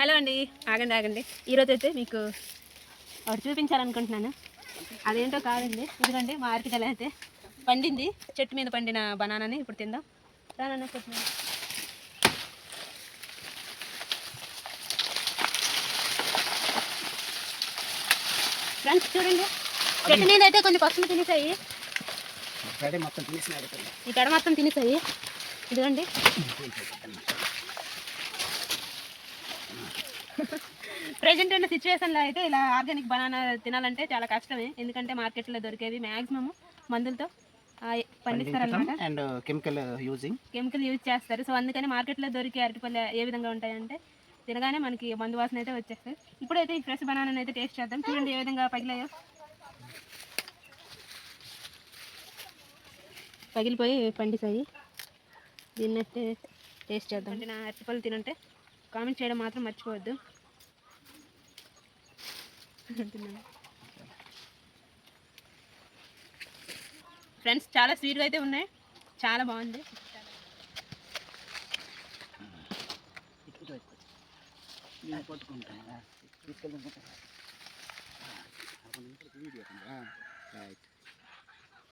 Hello అండి ఆగండి ఆగండి. ఈరోజు అయితే మీకు ఒకటి చూపించాలనుకుంటున్నాను. అదేంటో కాదండి. ఇదిగోండి మా ఆర్కిటెల్ అయితే పండింది. చెట్టు మీద పండిన బనానాని ఇప్పుడు తిందాం. రానన్న చెట్టు మీద. ఫ్రెండ్స్ చూడండి. చెట్టు మీద అయితే కొన్ని పక్షులు తినేసాయి. ఫ్రైడే మొత్తం తీసినాడు ఈ కడ మొత్తం తినేసాయి. ఇదిగోండి. ప్రజెంట్ ఉన్న సిచ్యువేషన్లో అయితే ఇలా ఆర్గానిక్ బనానా తినాలంటే చాలా కష్టమే. ఎందుకంటే మార్కెట్లో దొరికేవి మ్యాక్సిమం మందులతో and chemical using chemical use చేస్తారు. సో అందుకని మార్కెట్లో దొరికే అరటిపళ్ళు ఏ విధంగా ఉంటాయంటే తినగానే మనకి మందు వాసన అయితే వచ్చేస్తాయి ఇప్పుడైతే ఈ ఫ్రెష్ బనానా అయితే టేస్ట్ చేద్దాం. చూడండి ఏ విధంగా పగిలాయో. పగిలిపోయి పండిసాయి దీన్ని అయితే టేస్ట్ చేద్దాం. అంటే నా అరటిపళ్ళు తినంటే కామెంట్ చేయడం మాత్రం మర్చిపోవద్దు. ఫ్రెండ్స్ చాలా స్వీట్గా అయితే ఉన్నాయి. చాలా బాగుంది. పట్టుకుంటా తీసుకెళ్ళి